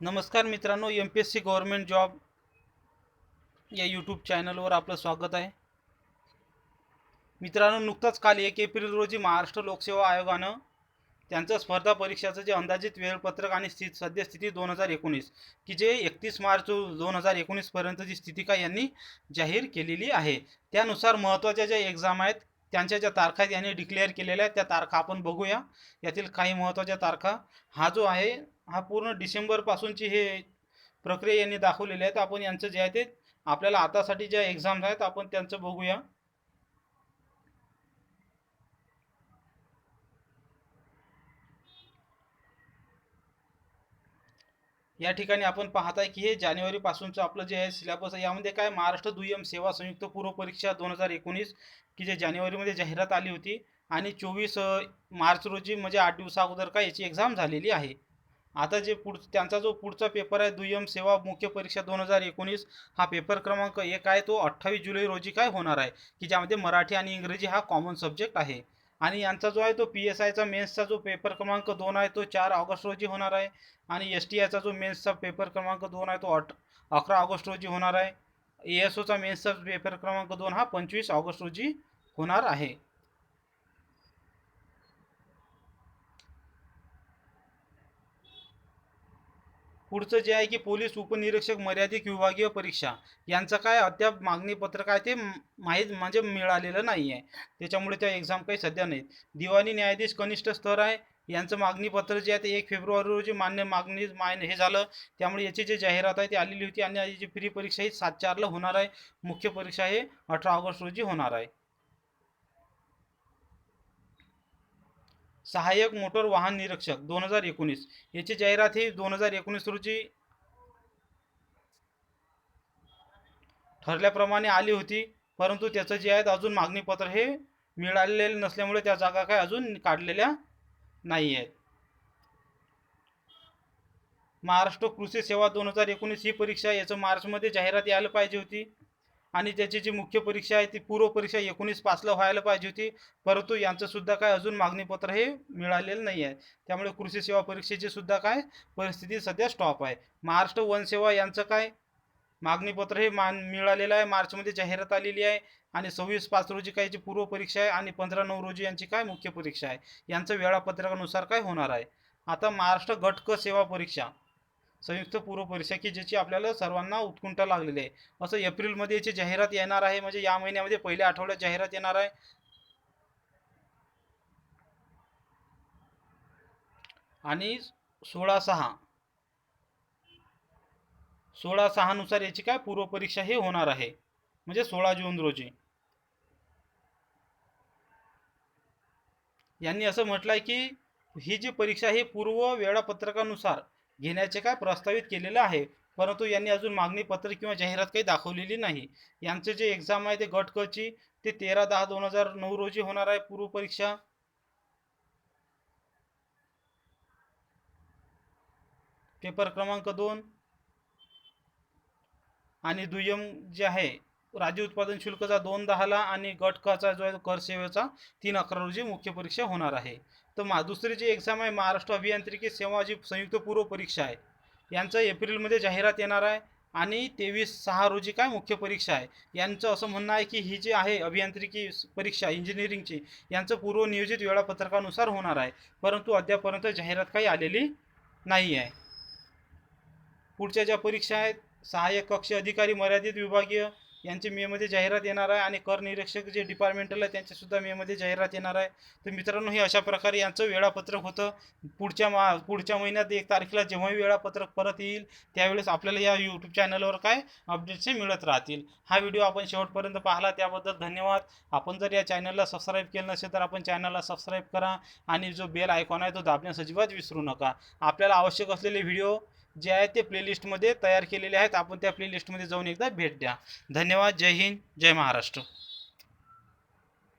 नमस्कार मित्रांनो M P S C government job या यूट्यूब चॅनलवर आपलं स्वागत आहे. मित्रांनो नुकताच काल एक एप्रिल रोजी महाराष्ट्र लोकसेवा आयोगानं त्यांचं स्पर्धा परीक्षाचं जे अंदाजित वेळपत्रक आणि स्थित सद्यस्थिती दोन हजार एकोणीस की जे एकतीस मार्च दोन हजार एकोणीसपर्यंतची स्थितिका यांनी जाहीर केलेली आहे. त्यानुसार महत्त्वाच्या ज्या एक्झाम आहेत त्यांच्या ज्या तारखा आहेत यांनी डिक्लेअर केलेल्या आहेत त्या तारखा आपण बघूया. यातील काही महत्त्वाच्या तारखा. हा जो आहे हा पूर्ण डिसेंबरपासूनची हे प्रक्रिया यांनी दाखवलेली आहे. तर आपण यांचं जे आहे ते आपल्याला आतासाठी ज्या एक्झाम्स आहेत आपण त्यांचं बघूया. या ठिकाणी आपण पाहताय की हे जानेवारीपासूनचं आपलं जे आहे सिलेबस आहे यामध्ये काय महाराष्ट्र दुय्यम सेवा संयुक्त पूर्व परीक्षा दोन हजार एकोणीस की जे जानेवारीमध्ये जाहिरात आली होती आणि चोवीस मार्च रोजी म्हणजे आठ दिवसा अगोदर काय याची एक्झाम झालेली आहे. आता जे पुढ त्यांचा जो पुढचा पेपर आहे दुय्यम सेवा मुख्य परीक्षा दोन हजार एकोणीस हा पेपर क्रमांक एक आहे तो अठ्ठावीस जुलै रोजी काय होणार आहे की ज्यामध्ये मराठी आणि इंग्रजी हा कॉमन सब्जेक्ट आहे. आणि यांचा जो आहे तो पी एस आयचा मेन्सचा जो पेपर क्रमांक दोन आहे तो चार ऑगस्ट रोजी होणार आहे. आणि एस टी आयचा जो मेन्सचा पेपर क्रमांक दोन आहे तो अठ अकरा ऑगस्ट रोजी होणार आहे. ए एस ओचा मेन्सचा पेपर क्रमांक दोन हा पंचवीस ऑगस्ट रोजी होणार आहे. पुढचं जे आहे की पोलीस उपनिरीक्षक मर्यादित विभागीय परीक्षा यांचं काय अद्याप मागणी पत्रक आहे ते माहीत म्हणजे मिळालेलं नाही आहे त्याच्यामुळे त्या एक्झाम काही सध्या नाहीत. दिवाणी न्यायाधीश कनिष्ठ स्तर आहे यांचं मागणीपत्र जे आहे ते एक फेब्रुवारी रोजी मान्य मागणी मान्य हे झालं. त्यामुळे याची जी जाहिरात आहे ती आलेली होती आणि याची फ्री परीक्षा ही सात चारला होणार आहे. मुख्य परीक्षा हे अठरा ऑगस्ट रोजी होणार आहे. सहाय्यक मोटर वाहन निरीक्षक दोन हजार एकोणीस. याची जाहिरात ही दोन हजार एकोणीस रोजी ठरल्याप्रमाणे आली होती. परंतु त्याचं जे आहे अजून मागणीपत्र हे मिळालेले नसल्यामुळे त्या जागा काय अजून काढलेल्या नाही आहेत. महाराष्ट्र कृषी सेवा दोन हजार एकोणीस ही परीक्षा याचं मार्चमध्ये जाहिरात यायला पाहिजे होती. आणि त्याची जी मुख्य परीक्षा आहे ती पूर्व परीक्षा एकोणीस पाचला व्हायला पाहिजे होती. परंतु यांचं सुद्धा काय अजून मागणीपत्र हे मिळालेलं नाही आहे. त्यामुळे कृषी सेवा परीक्षेची सुद्धा काय परिस्थिती सध्या स्टॉप आहे. महाराष्ट्र वनसेवा यांचं काय मागणीपत्र हे मान मिळालेलं आहे. मार्चमध्ये जाहिरात आलेली आहे आणि सव्वीस पाच रोजी काय याची पूर्व परीक्षा आहे आणि पंधरा नऊ रोजी यांची काय मुख्य परीक्षा आहे. यांचं वेळापत्रकानुसार काय होणार आहे. आता महाराष्ट्र गट क सेवा परीक्षा. संयुक्त पूर्व परीक्षा की ज्याची आपल्याला सर्वांना उत्कुंठा लागलेली आहे. असं एप्रिलमध्ये याची जाहिरात येणार आहे म्हणजे या महिन्यामध्ये पहिल्या आठवड्यात जाहिरात येणार आहे. आणि सोळा सहा. सोळा सहानुसार याची काय पूर्व परीक्षा हे होणार आहे. म्हणजे सोळा जून रोजी. यांनी असं म्हटलंय की ही जी परीक्षा ही पूर्व वेळापत्रकानुसार घेण्याचे काय प्रस्तावित केलेलं आहे? परंतु यांनी अजून मागणी पत्र किंवा जाहिरात काही दाखवलेली नाही. यांचे जे एक्झाम आहे ते गट ते तेरा दहा दोन हजार नऊ रोजी होणार आहे पूर्व परीक्षा? पेपर क्रमांक दोन. आणि दुय्यम जे आहे राज्य उत्पादन शुल्कचा दोन दहाला आणि गट कचा जो आहे कर सेवेचा तीन अकरा रोजी मुख्य परीक्षा होणार आहे. तर मा दुसरी जी एक्झाम आहे महाराष्ट्र अभियांत्रिकी सेवा जी संयुक्त पूर्व परीक्षा आहे यांचं एप्रिलमध्ये जाहिरात येणार आहे आणि तेवीस सहा रोजी काय मुख्य परीक्षा आहे. यांचं असं म्हणणं आहे की ही जी आहे अभियांत्रिकी परीक्षा इंजिनिअरिंगची यांचं पूर्वनियोजित वेळापत्रकानुसार होणार आहे. परंतु अद्यापर्यंत जाहिरात काही आलेली नाही आहे. पुढच्या ज्या परीक्षा आहेत सहाय्यक कक्ष अधिकारी मर्यादित विभागीय यांचे मेमध्ये जाहिरात येणार आहे आणि कर निरीक्षक जे डिपार्टमेंटल आहे त्यांचेसुद्धा मेमध्ये जाहिरात येणार आहे. तर मित्रांनो हे अशा प्रकारे यांचं वेळापत्रक होतं. पुढच्या मा पुढच्या महिन्यात एक तारखेला जेव्हाही वेळापत्रक परत येईल त्यावेळेस आपल्याला या यूट्यूब चॅनलवर काय अपडेट्स मिळत राहतील. हा व्हिडिओ आपण शेवटपर्यंत पाहिला त्याबद्दल धन्यवाद. आपण जर या चॅनलला सबस्क्राईब केलं नसेल तर आपण चॅनलला सबस्क्राईब करा आणि जो बेल आयकॉन आहे तो दाबण्यास अजिबात विसरू नका. आपल्याला आवश्यक असलेले व्हिडिओ जे आहेत ते प्लेलिस्टमध्ये तयार केलेले आहेत. आपण त्या प्लेलिस्टमध्ये जाऊन एकदा भेट द्या. धन्यवाद. जय हिंद. जय महाराष्ट्र.